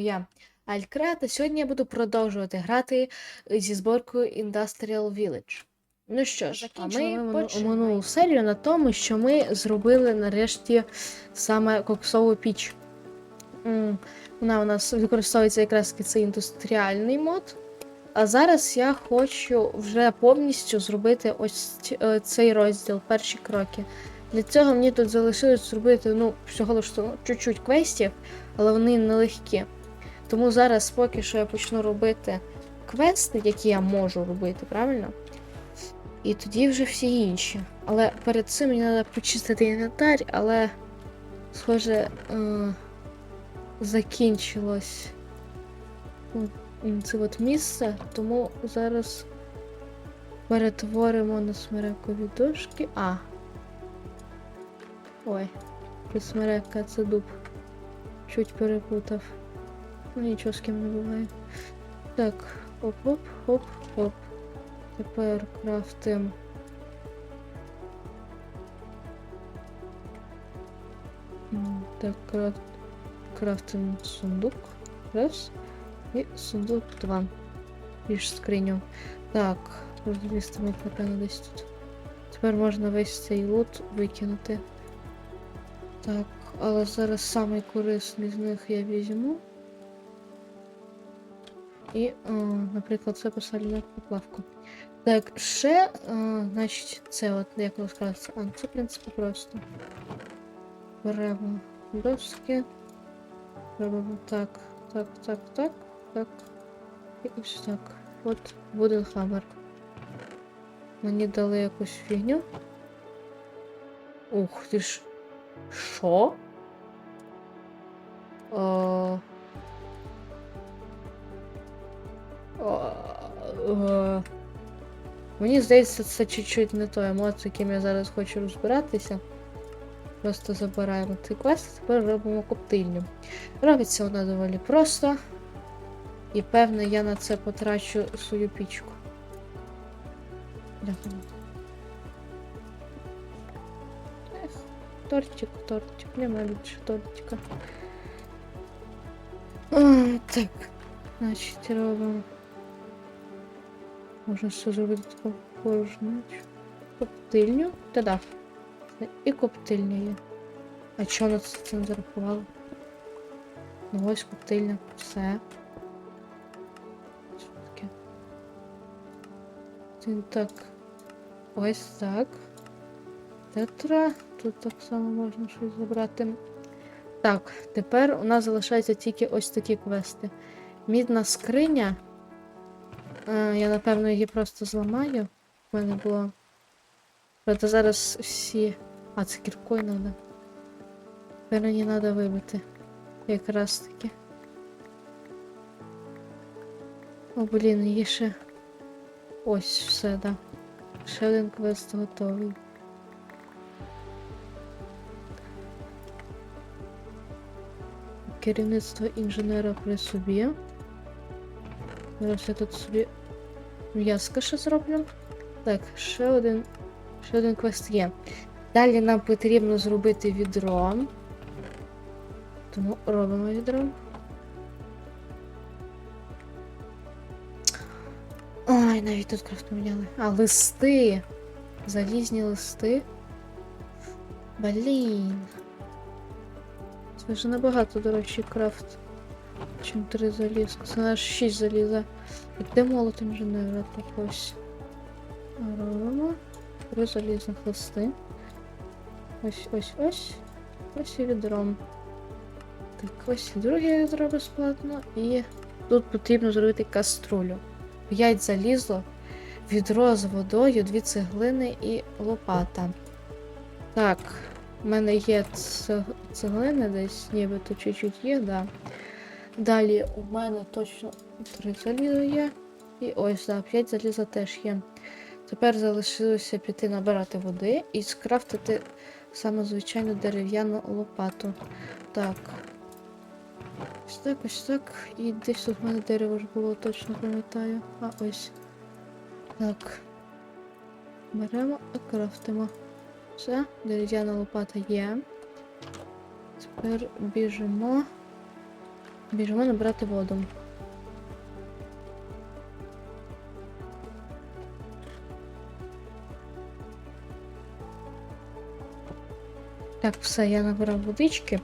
я Алькра, сьогодні я буду продовжувати грати зі зборкою Industrial Village. Ну що ж, а ми минулу серію на тому, що ми зробили нарешті саме коксову піч. Вона у нас використовується якраз цей індустріальний мод. А зараз я хочу вже повністю зробити ось е, цей розділ, перші кроки. Для цього мені тут залишилось зробити ну, всього лише ну, чуть-чуть квестів, але вони нелегкі. Тому зараз поки що я почну робити квести, які я можу робити, правильно? І тоді вже всі інші. Але перед цим мені треба почистити інвентар, але, схоже, е- закінчилось ну, це от місце, тому зараз перетворимо на смирекові дошки. А. Ой, смерека, це дуб. Чуть перепутав. Ну нічого з ким не буває. Так, оп-оп, оп-оп. Тепер крафтим. Так, крафт... крафтим сундук. Раз. І сундук два. Більш скриню. Так, розлізти ми напевно десь тут. Тепер можна весь цей лут викинути. Так, але зараз самий корисний з них я візьму. І, о, наприклад, це посадю на поплавку. Так, ще, значить, це от, як розказати. А, це, в принципі, просто. Беремо доски. Робимо так, так, так, так, так. І ось так. От Wooden Hammer. Мені дали якусь фігню. Ух ти ж. Що? О... Мені здається, це чуть-чуть не той емоцій, яким я зараз хочу розбиратися. Просто забираємо цей квест, тепер робимо коптильню. Робиться вона доволі просто. І певне, я на це потрачу свою пічку. Ех, тортик, тортик, нема більше тортика. Так. Значить, робимо. Можна все зробити таку порожнечу. Коптильню. Та да. І коптильня є. А чого на це це не зарахувало? Ну ось коптильня. Все. Так. Ось так. Тетра. Тут так само можна щось забрати. Так, тепер у нас залишаються тільки ось такі квести. Мідна скриня. Е, я напевно її просто зламаю. У мене було. Правда, зараз всі. А, це кіркою треба. Тепер мені треба вибити. Якраз таки. О, блін, є ще. Ось все, да. Ще один квест готовий. Керівництво інженера при собі. Зараз я тут собі м'язка ще зроблю. Так, ще один. Ще один квест є. Далі нам потрібно зробити відро. Тому робимо відро. Ой, навіть тут крафт поміняли. А, листи. Залізні листи. Блін. Це вже набагато дорожчий крафт. Чим три залізки. Це аж шість заліза. І де молот інженера? Так ось. Робимо. Три залізних листи. Ось, ось, ось. Ось і відром. Так, ось друге відро безплатно. І тут потрібно зробити каструлю. П'ять залізло, відро з водою, дві цеглини і лопата. Так, в мене є цеглини десь, нібито чуть-чуть є, да. Далі у мене точно три заліза є. І ось, да, п'ять заліза теж є. Тепер залишилося піти набирати води і скрафтити саме звичайну дерев'яну лопату. Так. Ось так, ось так. І десь тут в мене дерево ж було, точно пам'ятаю. А ось. Так. Беремо і крафтимо. Все, дерев'яна лопата є. Тепер біжимо. Біжимо набрати воду. Так, все, я набрав водички.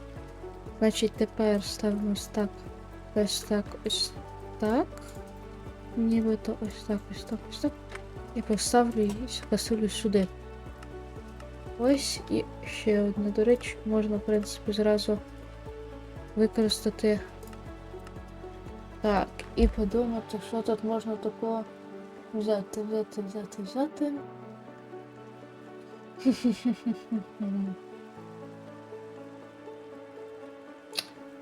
Значить, тепер ставимо ось так. Ось так, ось так. Нібито ось так, ось так, ось так. І поставлю її поставлю сюди. Ось і ще одне. До речі, можна, в принципі, зразу використати. Так, і подумати, що тут можна такого взяти, взяти, взяти, взяти.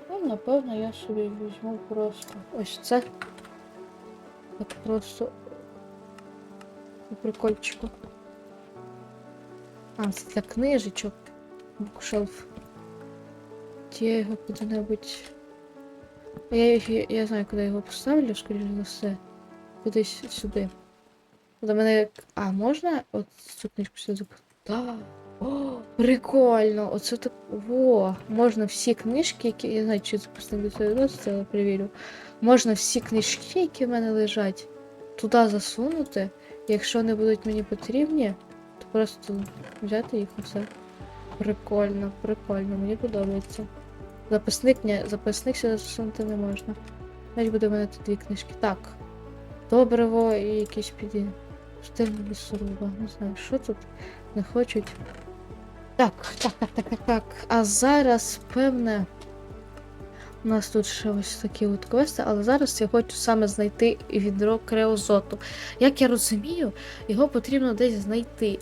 Ну, напевно, я собі візьму просто ось це. От просто по прикольчику. А, це для книжечок. Букшелф. Я його куди-небудь. Я, я, я знаю, куди його поставлю, скоріш за все. Кудись сюди. До мене. А, можна от цю книжку сюди Так. О, прикольно! Оце так. Во! Можна всі книжки, які. Я знаю, чи це просто цього відноситься, але перевірю. Можна всі книжки, які в мене лежать, туди засунути. Якщо вони будуть мені потрібні, то просто взяти їх і все. Прикольно, прикольно, мені подобається. Записник, ні, записник сюди засунути не можна. Навіть буде в мене тут дві книжки. Так. Добриво і якісь піді. Стиль лісоруба. Не знаю, що тут не хочуть. Так, так, так, так, так, так. А зараз, певне. У нас тут ще ось такі от квести, але зараз я хочу саме знайти відро креозоту. Як я розумію, його потрібно десь знайти.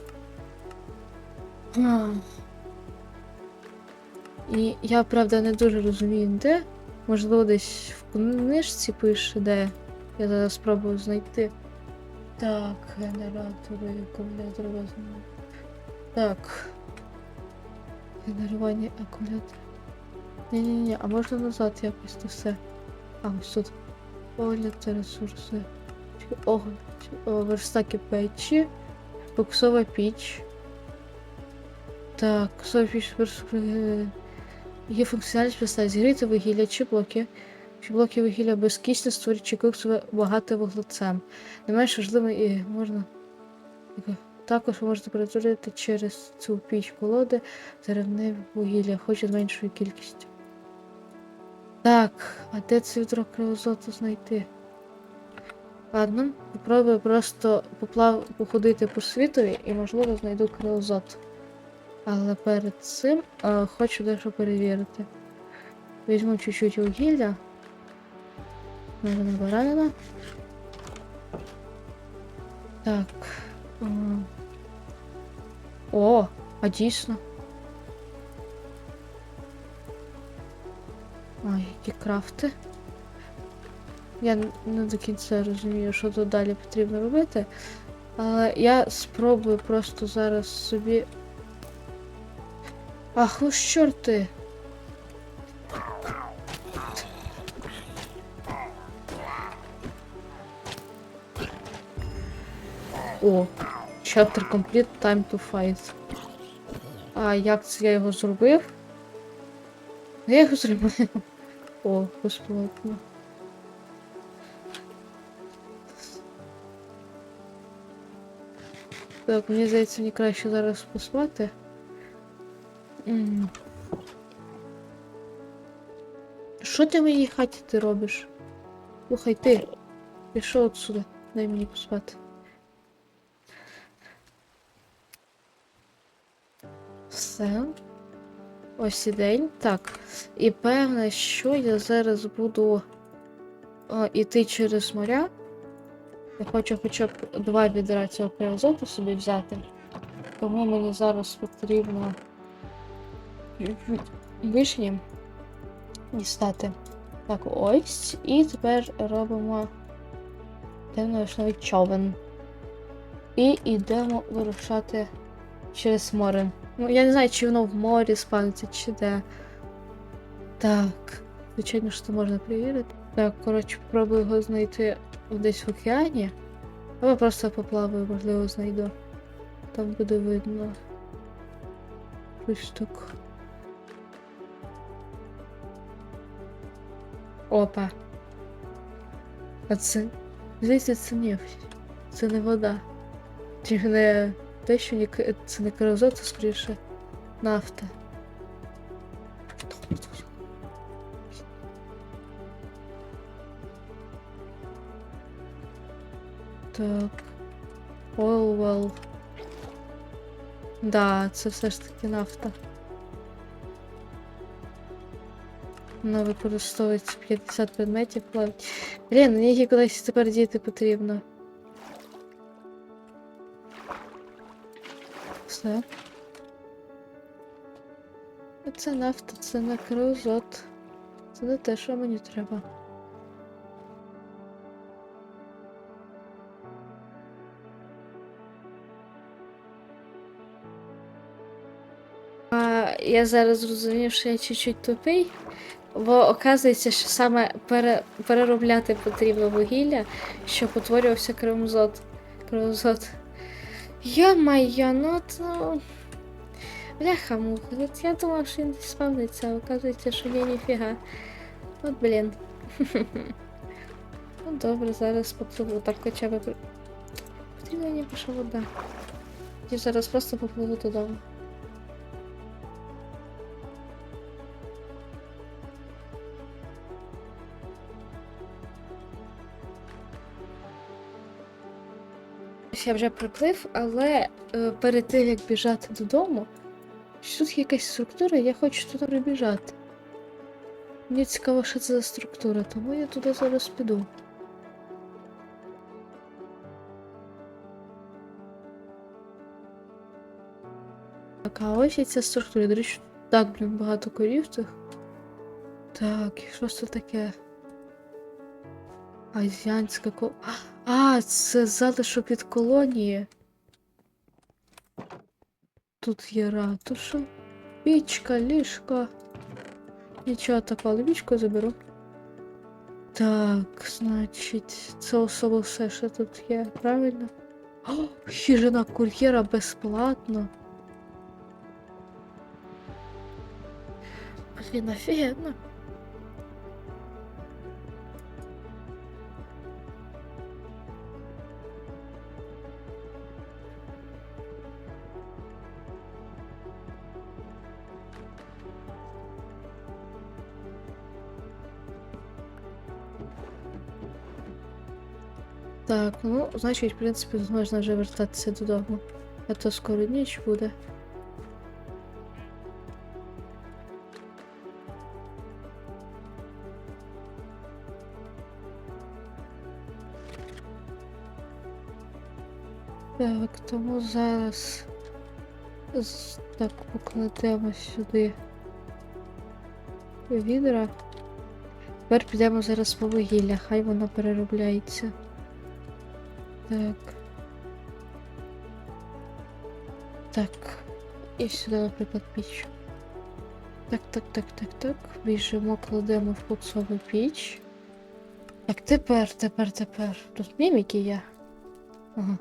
І я, правда, не дуже розумію, де. Можливо, десь в книжці пише, де. Я зараз спробую знайти. Так, генератори, акумулятори возьму. Так. Генерування акумулятора. Ні-ні-ні, а можна назад якось то все. А, ось тут. Огляд та ресурси. Огляд. Верстаки печі. Боксова піч. Так, коксова піч Є функціональність представить зігріти вугілля чи блоки. Чи блоки вугілля безкісно створюють чи коксове багато вуглецем. Не менш важливо і можна. Також можна перетворити через цю піч колоди зерне вугілля, хоч і з меншою кількістю. Так, а де це відро криозоту знайти? Ладно, попробую просто поплав... походити по світові і, можливо, знайду криозот. Але перед цим е, хочу дещо перевірити. Візьму чуть-чуть вугілля. Може не баранина. Так. е, О, а дійсно. Ой, які крафти. Я не до кінця розумію, що тут далі потрібно робити. Але я спробую просто зараз собі. Ах, ну чорти! О, chapter complete, time to fight. А як це я його зробив? Я його зробив. О, безплатно. Так, мені здається, мені краще зараз поспати. Що ти в моїй хаті ти робиш? Слухай ти. Пішов отсюди. Дай мені поспати. Все. Ось і день. Так. І певне, що я зараз буду о, іти через моря. Я хочу хоча б два відра цього криозоту собі взяти. Тому мені зараз потрібно вишні дістати. Так, ось. І тепер робимо темно-вишневий човен. І йдемо вирушати через море. Ну, я не знаю, чи воно в морі спавниться, чи де. Так. Звичайно, що це можна перевірити. Так, коротше, спробую його знайти десь в океані. Або просто поплаваю, можливо, знайду. Там буде видно. Щось так. Опа. А це. Здається, це нефть. Це не вода. Чи не те, що не, це не керозот, це скоріше нафта. Так. Well. Да, це все ж таки нафта. Вона використовується 50 предметів плавить. Блін, мені її кудись тепер діти потрібно. Все. Це нафта, це не крузот. Це не те, що мені треба. А, я зараз зрозумів, що я чуть-чуть тупий, бо оказується, що саме пере, переробляти потрібно вугілля, щоб утворювався кремзот. Кремзот. Йо-майо, ну то... Бляха муха, от я думав, що він спавниться, а оказується, що ні, ніфіга. От блін. Ну добре, зараз попливу так хоча б. Потрібна мені пише вода. Я зараз просто попливу додому. Я вже приплив, але е, перед тим як біжати додому, тут є якась структура, я хочу туди прибіжати. Мені цікаво, що це за структура, тому я туди зараз піду. Так, а ось і ця структура. До речі, так, блін, багато корів цих. Так, і що це таке? Азіанська ко. А, це залишок від колонії. Тут є ратуша, пічка, ліжко. Нічого але пічку заберу. Так, значить, це особо все, що тут є, правильно? О, хижина кур'єра безплатно. Блін, офігенно. Так, ну, значить, в принципі, тут можна вже вертатися додому. А то скоро ніч буде. Так, тому зараз так покладемо сюди відра. Тепер підемо зараз по вугілля, хай воно переробляється. Так. Так. І сюди, наприклад, піч. Так, так, так, так, так. Біжимо, кладемо в попсову піч. Так, тепер, тепер, тепер. Тут міміки є. Ага.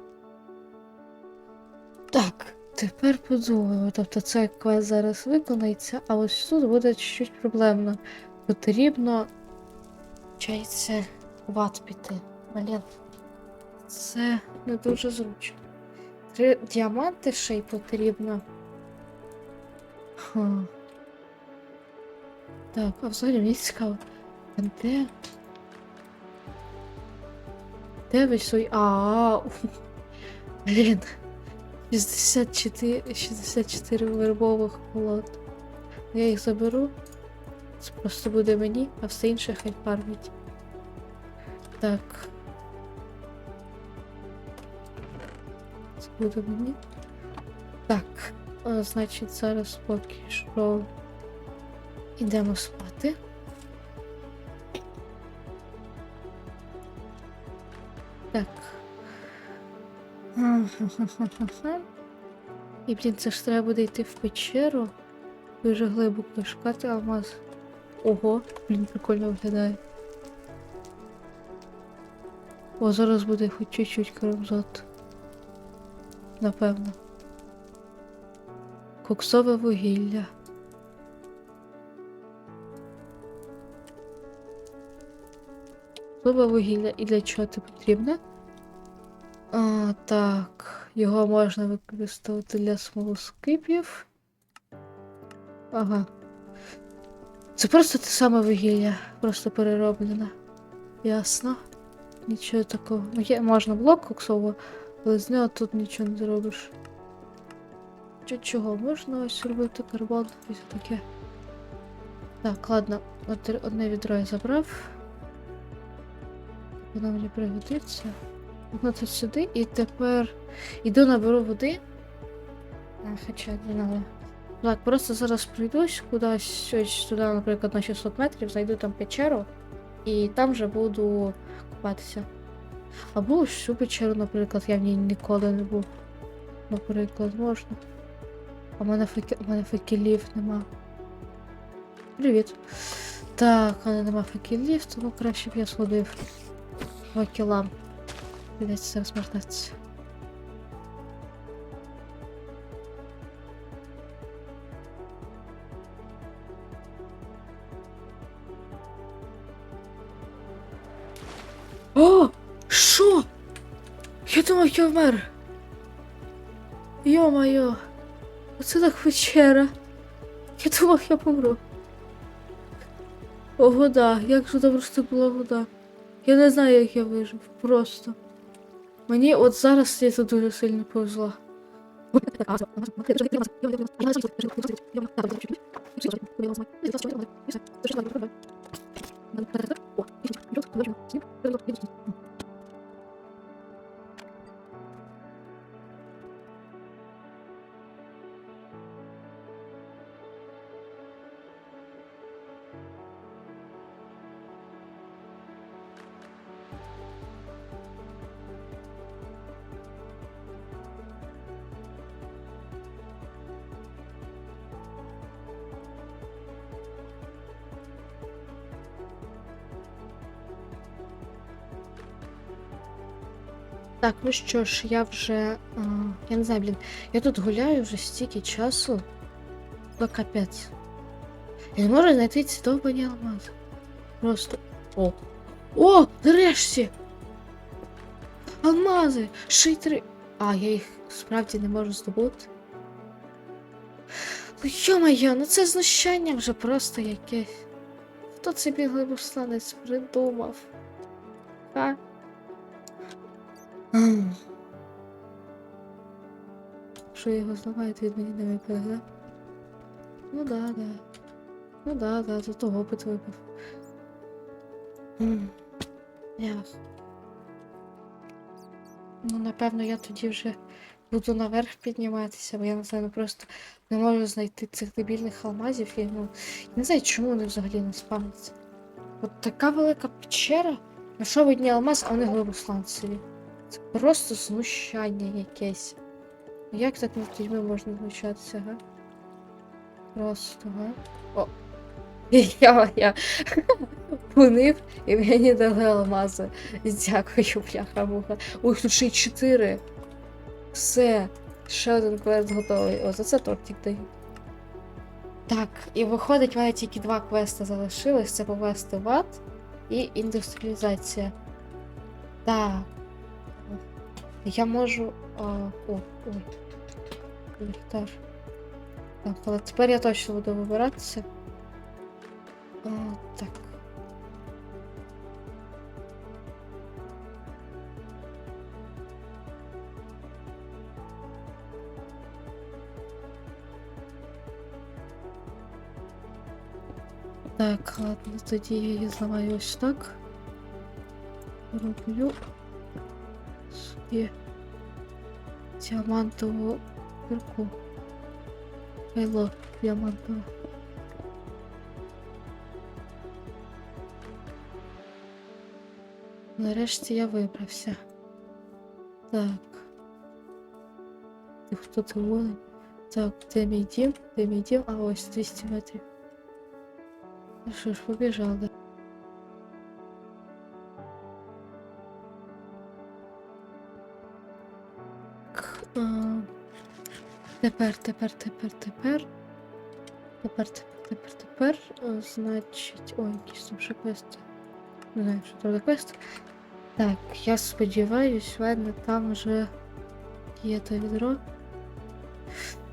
Так, тепер подумаємо. Тобто це квест зараз виконається, а ось тут буде чуть-чуть проблемно. Потрібно. Чається ват піти. Блін. Це не дуже зручно. Три діаманти ще й потрібно. Хм. Так, а взагалі мені цікаво. Де? Де весь той. А, блін. 64, 64 вербових полот. Я їх заберу. Це просто буде мені, а все інше хай фармить. Так. Буде мені. Так. А, значить, зараз поки що йдемо спати. Так. І, блін, це ж треба буде йти в печеру. Дуже глибоко шукати алмаз. Ого, блін, прикольно виглядає. О, зараз буде хоч чуть-чуть кремзот. Напевно. Коксове вугілля. Добре вугілля. І для чого це потрібно? А, так, його можна використовувати для смолоскипів. Ага. Це просто те саме вугілля, просто перероблене. Ясно. Нічого такого. Ну, є, можна блок коксово, але з нього тут нічого не зробиш. Чи чого можна ось робити карбон і таке. Так, ладно, одне відро я забрав. Воно мені пригодиться. Воно тут сюди і тепер іду наберу води. А, хоча не надо. Так, просто зараз пройдусь кудись ось туди, наприклад, на 600 метрів, знайду там печеру і там вже буду купатися. Або у цю печеру, наприклад, я в ній ніколи не був. Наприклад, можна. А в мене, факі... у мене факелів нема. Привіт. Так, у мене нема факелів, тому краще б я сходив факелам. Зараз вертатися. Я думав, я вмер. Йо-моє. Оце так печера. Я думав, я помру. О, вода. Як же добре, що була вода. Я не знаю, як я вижив. Просто. Мені от зараз я тут дуже сильно повезло. Так, ну що ж, я вже. Я не знаю, блін. Я тут гуляю вже стільки часу. То капець. Я не можу знайти ці довбані алмази. Просто. О! О! Нарешті! Алмази! Ще й три. А, я їх справді не можу здобути. Ну йо-моє, ну це знущання вже просто якесь. Хто це біглий повстанець придумав? Що його зламають, від мені не да? Ну да, да. Ну да, да, за того опит випав. Ясно. Ну, напевно, я тоді вже буду наверх підніматися, бо я знаю, ну просто не можу знайти цих дебільних алмазів. І, ну, я не знаю, чому вони взагалі не спавняться. От така велика печера, на що в одній алмаз, а вони глибосланцеві. Це просто знущання якесь. Ну, Як так над людьми можна знущатися, га? Просто, га? О! Я, я пунив і мені дали алмази. Дякую, бляха муха. Ой, тут ще й чотири. Все. Ще один квест готовий. О, за це тортик даю. Так, і виходить, мене тільки два квести залишилось. Це повести в ад і індустріалізація. Так. Я можу. А, о, ой. Ліхтар. Так, але тепер я точно буду вибиратися. А, так. Так, ладно, тоді я її зламаю ось так. Роблю собі діамантову кірку. Кайло діамантове. Нарешті я вибрався. Так. Ти хто це волень? Так, де мій дім? Де мій дім? А ось 200 метрів. Ну що ж, побіжали. Тепер, тепер, тепер, тепер. Тепер, тепер, тепер, тепер. Значить. Ой, якісь там ще квести. Не знаю, що це за квест. Так, я сподіваюсь, ладно, там вже є те відро.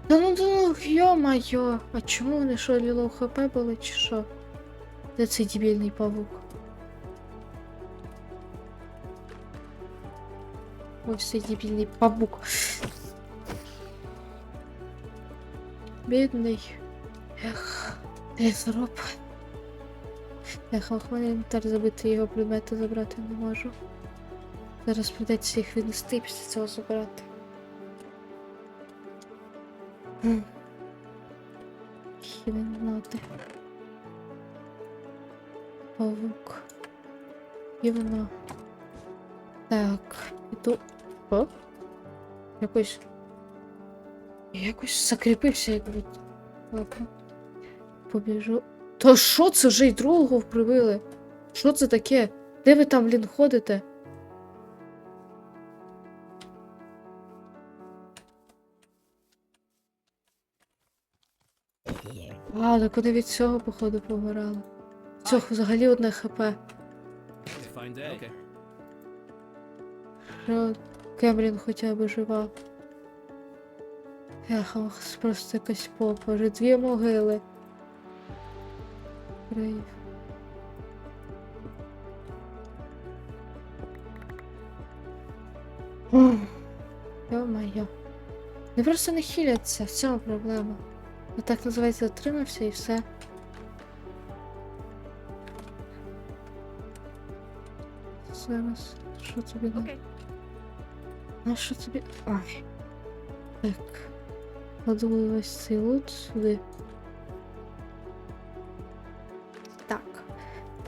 Та ну ну, йо-майо, а чому вони що, ліло хп були, чи що? Де цей дебільний павук? Ось цей дебільний павук. Бідний. Ех, зроб. Ех, ох, мене інвентар забити, його предмети забрати не можу. Зараз прийдеться їх віднести і після цього забирати. М. Хівеноти. Павук. Гівно. Так, іду. О? Якось. Якось закріпився, як будь. Ладно. Побіжу. Та що це вже й другого прибили? Що це таке? Де ви там, блін, ходите? А, так вони від цього, походу, помирали. Цього взагалі одне хп. Okay. Що Кемрін хоча б жива. Ех, ох, просто якась попа. Вже дві могили. Крив. Йо-моє. Вони просто не хиляться, в цьому проблема. Ну так називається затримався і все. Зараз. Що тобі не? А що тобі. Ай. Так. Кладу ось цей лут сюди. Так.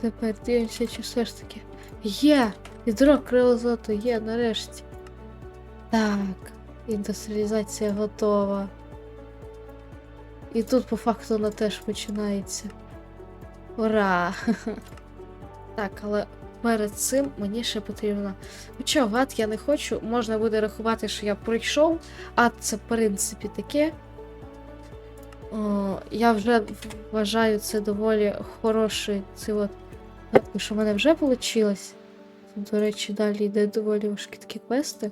Тепер дивимося, чи все ж таки. Є! Відро крило золото, є, нарешті. Так. Індустріалізація готова. І тут по факту вона теж починається. Ура! Так, але перед цим мені ще потрібно. Хоча гад я не хочу, можна буде рахувати, що я пройшов, а це в принципі таке. О, я вже вважаю це доволі хороший цей от. гадку, що в мене вже вийшло. До речі, далі йде доволі важкі такі квести.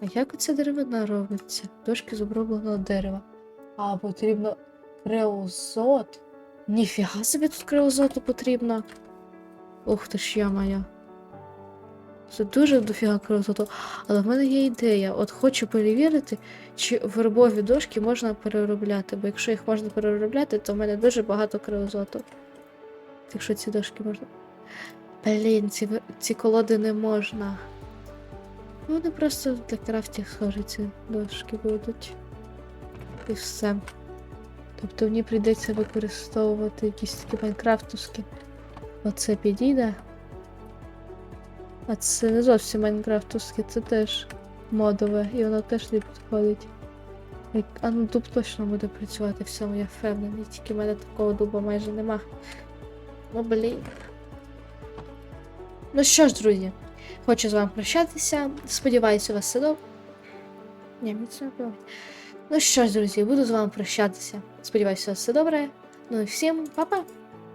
А як оця деревина робиться? Дошки з обробленого дерева. А, потрібно креозот. Ніфіга собі тут креозоту потрібно. Ух ти ж я моя. Це дуже дофіга креозоту. Але в мене є ідея. От хочу перевірити, чи вербові дошки можна переробляти. Бо якщо їх можна переробляти, то в мене дуже багато креозоту. Якщо ці дошки можна. Блін, ці, ці колоди не можна. Ну, Вони просто для крафтів схожі ці дошки будуть. І все. Тобто мені прийдеться використовувати якісь такі майнкрафтовські. Оце підійде. А це не зовсім майнкрафтовське, це теж модове, і воно теж не підходить. Як... А ну дуб точно буде працювати в цьому, я впевнений, тільки в мене такого дуба майже нема. Ну блін. Ну що ж, друзі, хочу з вами прощатися. Сподіваюся, у вас все добре. Ні, міцно не Ну що ж, друзі, буду з вами прощатися. Сподіваюся, у вас все добре. Ну і всім па-па!